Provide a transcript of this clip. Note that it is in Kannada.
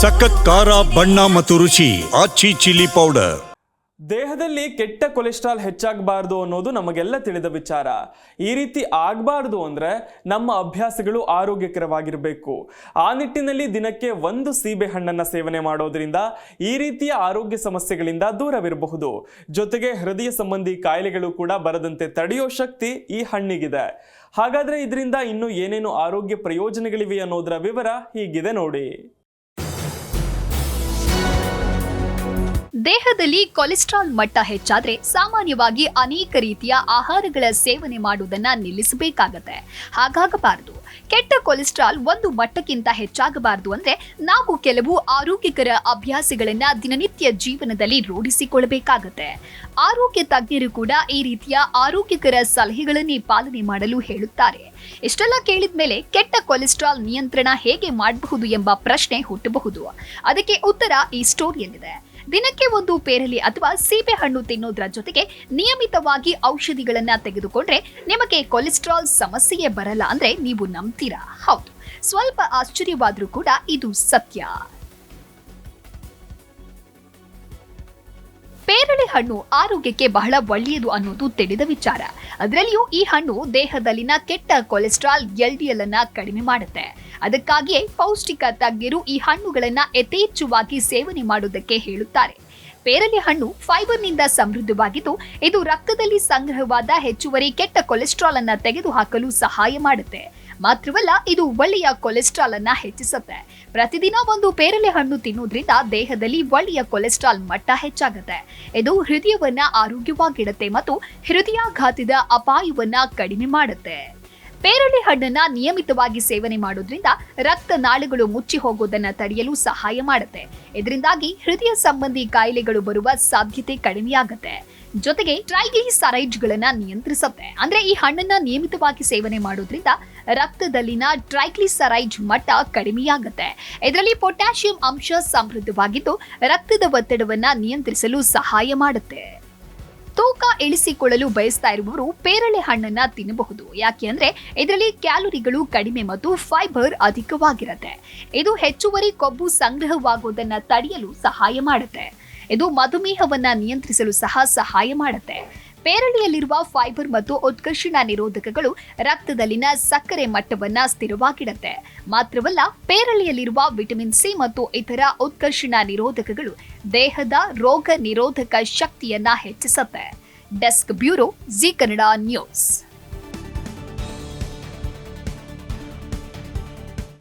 ಸಖತ್ ಖಾರ, ಬಣ್ಣ ಮತ್ತು ರುಚಿ ಆಚಿ ಚಿಲ್ಲಿ ಪೌಡರ್. ದೇಹದಲ್ಲಿ ಕೆಟ್ಟ ಕೊಲೆಸ್ಟ್ರಾಲ್ ಹೆಚ್ಚಾಗಬಾರ್ದು ಅನ್ನೋದು ನಮಗೆಲ್ಲ ತಿಳಿದ ವಿಚಾರ. ಈ ರೀತಿ ಆಗಬಾರ್ದು ಅಂದರೆ ನಮ್ಮ ಅಭ್ಯಾಸಗಳು ಆರೋಗ್ಯಕರವಾಗಿರಬೇಕು. ಆ ನಿಟ್ಟಿನಲ್ಲಿ ದಿನಕ್ಕೆ ಒಂದು ಸೀಬೆ ಹಣ್ಣನ್ನು ಸೇವನೆ ಮಾಡೋದರಿಂದ ಈ ರೀತಿಯ ಆರೋಗ್ಯ ಸಮಸ್ಯೆಗಳಿಂದ ದೂರವಿರಬಹುದು. ಜೊತೆಗೆ ಹೃದಯ ಸಂಬಂಧಿ ಕಾಯಿಲೆಗಳು ಕೂಡ ಬರದಂತೆ ತಡೆಯೋ ಶಕ್ತಿ ಈ ಹಣ್ಣಿಗಿದೆ. ಹಾಗಾದರೆ ಇದರಿಂದ ಇನ್ನೂ ಏನೇನು ಆರೋಗ್ಯ ಪ್ರಯೋಜನಗಳಿವೆ ಅನ್ನೋದರ ವಿವರ ಹೀಗಿದೆ ನೋಡಿ. ದೇಹದಲ್ಲಿ ಕೊಲೆಸ್ಟ್ರಾಲ್ ಮಟ್ಟ ಹೆಚ್ಚಾದ್ರೆ ಸಾಮಾನ್ಯವಾಗಿ ಅನೇಕ ರೀತಿಯ ಆಹಾರಗಳ ಸೇವನೆ ಮಾಡುವುದನ್ನ ನಿಲ್ಲಿಸಬೇಕಾಗತ್ತೆ. ಹಾಗಾಗಬಾರದು. ಕೆಟ್ಟ ಕೊಲೆಸ್ಟ್ರಾಲ್ ಒಂದು ಮಟ್ಟಕ್ಕಿಂತ ಹೆಚ್ಚಾಗಬಾರದು ಅಂದ್ರೆ ನಾವು ಕೆಲವು ಆರೋಗ್ಯಕರ ಅಭ್ಯಾಸಗಳನ್ನ ದಿನನಿತ್ಯ ಜೀವನದಲ್ಲಿ ರೂಢಿಸಿಕೊಳ್ಳಬೇಕಾಗತ್ತೆ. ಆರೋಗ್ಯ ತಜ್ಞರು ಕೂಡ ಈ ರೀತಿಯ ಆರೋಗ್ಯಕರ ಸಲಹೆಗಳನ್ನೇ ಪಾಲನೆ ಮಾಡಲು ಹೇಳುತ್ತಾರೆ. ಇಷ್ಟೆಲ್ಲ ಕೇಳಿದ ಮೇಲೆ ಕೆಟ್ಟ ಕೊಲೆಸ್ಟ್ರಾಲ್ ನಿಯಂತ್ರಣ ಹೇಗೆ ಮಾಡಬಹುದು ಎಂಬ ಪ್ರಶ್ನೆ ಹುಟ್ಟಬಹುದು. ಅದಕ್ಕೆ ಉತ್ತರ ಈ ಸ್ಟೋರಿಯಲ್ಲಿದೆ. ದಿನಕ್ಕೆ ಒಂದು ಪೇರಲಿ ಅಥವಾ ಸೀಬೆ ಹಣ್ಣು ತಿನ್ನೋದ್ರ ಜೊತೆಗೆ ನಿಯಮಿತವಾಗಿ ಔಷಧಿಗಳನ್ನ ತೆಗೆದುಕೊಂಡ್ರೆ ನಿಮಗೆ ಕೊಲೆಸ್ಟ್ರಾಲ್ ಸಮಸ್ಯೆಯೇ ಬರಲ್ಲ ಅಂದ್ರೆ ನೀವು ನಂಬ್ತೀರಾ? ಹೌದು. ಸ್ವಲ್ಪ ಆಶ್ಚರ್ಯವಾದ್ರೂ ಕೂಡ ಇದು ಸತ್ಯ. ಹಣ್ಣು ಆರೋಗ್ಯಕ್ಕೆ ಬಹಳ ಒಳ್ಳೆಯದು ಅನ್ನೋದು ತಿಳಿದ ವಿಚಾರ. ಅದರಲ್ಲಿಯೂ ಈ ಹಣ್ಣು ದೇಹದಲ್ಲಿನ ಕೆಟ್ಟ ಕೊಲೆಸ್ಟ್ರಾಲ್ ಎಲ್ಡಿಎಲ್ ಅನ್ನ ಕಡಿಮೆ ಮಾಡುತ್ತೆ. ಅದಕ್ಕಾಗಿಯೇ ಪೌಷ್ಟಿಕ ತಜ್ಞರು ಈ ಹಣ್ಣುಗಳನ್ನ ಯಥೇಚ್ಛವಾಗಿ ಸೇವನೆ ಮಾಡುವುದಕ್ಕೆ ಹೇಳುತ್ತಾರೆ. ಪೇರಲೆ ಹಣ್ಣು ಫೈಬರ್ನಿಂದ ಸಮೃದ್ಧವಾಗಿದ್ದು, ಇದು ರಕ್ತದಲ್ಲಿ ಸಂಗ್ರಹವಾದ ಹೆಚ್ಚುವರಿ ಕೆಟ್ಟ ಕೊಲೆಸ್ಟ್ರಾಲ್ ಅನ್ನ ತೆಗೆದುಹಾಕಲು ಸಹಾಯ ಮಾಡುತ್ತೆ. ಮಾತ್ರವಲ್ಲ, ಇದು ಒಳ್ಳೆಯ ಕೊಲೆಸ್ಟ್ರಾಲ್ ಅನ್ನ ಹೆಚ್ಚಿಸುತ್ತೆ. ಪ್ರತಿದಿನ ಒಂದು ಪೇರಲೆ ಹಣ್ಣು ತಿನ್ನುವುದರಿಂದ ದೇಹದಲ್ಲಿ ಒಳ್ಳೆಯ ಕೊಲೆಸ್ಟ್ರಾಲ್ ಮಟ್ಟ ಹೆಚ್ಚಾಗುತ್ತೆ. ಇದು ಹೃದಯವನ್ನ ಆರೋಗ್ಯವಾಗಿಡುತ್ತೆ ಮತ್ತು ಹೃದಯಾಘಾತದ ಅಪಾಯವನ್ನ ಕಡಿಮೆ ಮಾಡುತ್ತೆ. ಪೇರಳೆ ಹಣ್ಣನ್ನ ನಿಯಮಿತವಾಗಿ ಸೇವನೆ ಮಾಡೋದ್ರಿಂದ ರಕ್ತನಾಳಗಳು ಮುಚ್ಚಿ ಹೋಗೋದನ್ನ ತಡೆಯಲು ಸಹಾಯ ಮಾಡುತ್ತೆ. ಇದರಿಂದಾಗಿ ಹೃದಯ ಸಂಬಂಧಿ ಕಾಯಿಲೆಗಳು ಬರುವ ಸಾಧ್ಯತೆ ಕಡಿಮೆಯಾಗುತ್ತೆ. ಜೊತೆಗೆ ಟ್ರೈಗ್ಲಿಸರೈಡ್ಗಳನ್ನ ನಿಯಂತ್ರಿಸುತ್ತೆ. ಅಂದ್ರೆ ಈ ಹಣ್ಣನ್ನ ನಿಯಮಿತವಾಗಿ ಸೇವನೆ ಮಾಡೋದ್ರಿಂದ ರಕ್ತದಲ್ಲಿನ ಟ್ರೈಗ್ಲಿಸರೈಡ್ ಮಟ್ಟ ಕಡಿಮೆಯಾಗುತ್ತೆ. ಇದರಲ್ಲಿ ಪೊಟ್ಯಾಷಿಯಂ ಅಂಶ ಸಮೃದ್ಧವಾಗಿದ್ದು ರಕ್ತದ ಒತ್ತಡವನ್ನ ನಿಯಂತ್ರಿಸಲು ಸಹಾಯ ಮಾಡುತ್ತೆ. ತೂಕ ಇಳಿಸಿಕೊಳ್ಳಲು ಬಯಸ್ತಾ ಇರುವವರು ಪೇರಳೆ ಹಣ್ಣನ್ನ ತಿನ್ನಬಹುದು. ಯಾಕೆ ಅಂದ್ರೆ ಇದರಲ್ಲಿ ಕ್ಯಾಲೋರಿಗಳು ಕಡಿಮೆ ಮತ್ತು ಫೈಬರ್ ಅಧಿಕವಾಗಿರುತ್ತೆ. ಇದು ಹೆಚ್ಚುವರಿ ಕೊಬ್ಬು ಸಂಗ್ರಹವಾಗುವುದನ್ನು ತಡೆಯಲು ಸಹಾಯ ಮಾಡುತ್ತೆ. ಇದು ಮಧುಮೇಹವನ್ನ ನಿಯಂತ್ರಿಸಲು ಸಹ ಸಹಾಯ ಮಾಡುತ್ತೆ. ಪೇರಳೆಯಲ್ಲಿರುವ ಫೈಬರ್ ಮತ್ತು ಉತ್ಕರ್ಷಣ ನಿರೋಧಕಗಳು ರಕ್ತದಲ್ಲಿನ ಸಕ್ಕರೆ ಮಟ್ಟವನ್ನ ಸ್ಥಿರವಾಗಿಡುತ್ತೆ. ಮಾತ್ರವಲ್ಲ ಪೇರಳೆಯಲ್ಲಿರುವ ವಿಟಮಿನ್ ಸಿ ಮತ್ತು ಇತರ ಉತ್ಕರ್ಷಣ ನಿರೋಧಕಗಳು ದೇಹದ ರೋಗ ನಿರೋಧಕ ಶಕ್ತಿಯನ್ನ ಹೆಚ್ಚಿಸುತ್ತೆ. Desk bureau, Zee Kannada news.